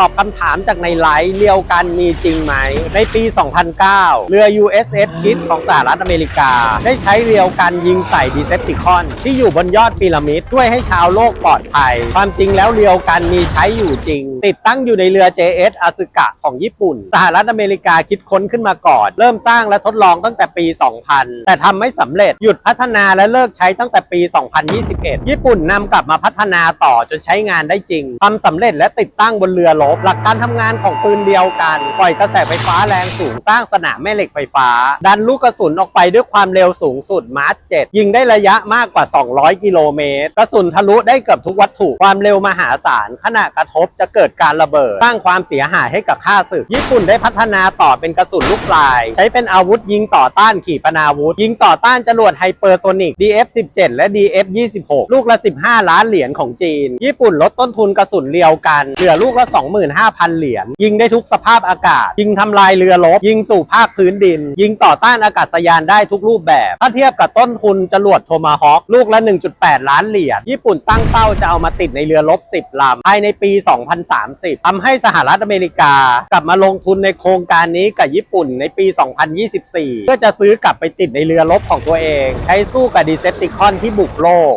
ตอบคำถามจากในไลฟ์เรียวกันมีจริงไหม ในปี 2009 เรือ USS Kidd ของสหรัฐอเมริกา ได้ใช้เรียวกันยิงใส่ดีเซปติคอนที่อยู่บนยอดพีระมิด ช่วยให้ชาวโลกปลอดภัย ความจริงแล้วเรียวกันมีใช้อยู่จริง ติดตั้งอยู่ในเรือ JS อาซึกะของญี่ปุ่น สหรัฐอเมริกาคิดค้นขึ้นมาก่อน เริ่มสร้างและทดลองตั้งแต่ปี 2000 แต่ทำไม่สำเร็จหยุดพัฒนาและเลิกใช้ตั้งแต่ปี 2021 ญี่ปุ่นนำกลับมาพัฒนาต่อจนใช้งานได้จริงทำสำเร็จและติดตั้งบนเรือรบหลักการทำงานของปืนเดียวกัน ปล่อยกระแสไฟฟ้าแรงสูงสร้างสนามแม่เหล็กไฟฟ้า ดันลูกกระสุนออกไปด้วยความเร็วสูงสุดมาร์ช7ยิงได้ระยะมากกว่า 200 กิโลเมตร กระสุนทะลุได้เกือบทุกวัตถุความเร็วมหาศาลขณะกระทบจะเกิดการระเบิด สร้างความเสียหายให้กับข้าศึก ญี่ปุ่นได้พัฒนาต่อเป็นกระสุนลูกปลาย ใช้เป็นอาวุธยิงต่อต้านขีปนาวุธ ยิงต่อต้านจรวดไฮเปอร์โซนิก DF-17 และ DF-26 ลูกละ 15 ล้านเหรียญของจีน ญี่ปุ่นลดต้นทุนกระสุนเรียวกัน เหลือลูกละ25,000 เหรียญ ยิงได้ทุกสภาพอากาศ ยิงทำลายเรือรบ ยิงสู่ภาคพื้นดิน ยิงต่อต้านอากาศยานได้ทุกรูปแบบ ถ้าเทียบกับต้นทุนจรวดโทมาฮอคลูกละ 1.8 ล้านเหรียญ ญี่ปุ่นตั้งเป้าจะเอามาติดในเรือรบ 10 ลำ ภายในปี 2030 ทำให้สหรัฐอเมริกากลับมาลงทุนในโครงการนี้กับญี่ปุ่นในปี 2024 เพื่อจะซื้อกลับไปติดในเรือรบของตัวเอง ใช้สู้กับดีเซปติคอนที่บุกโลก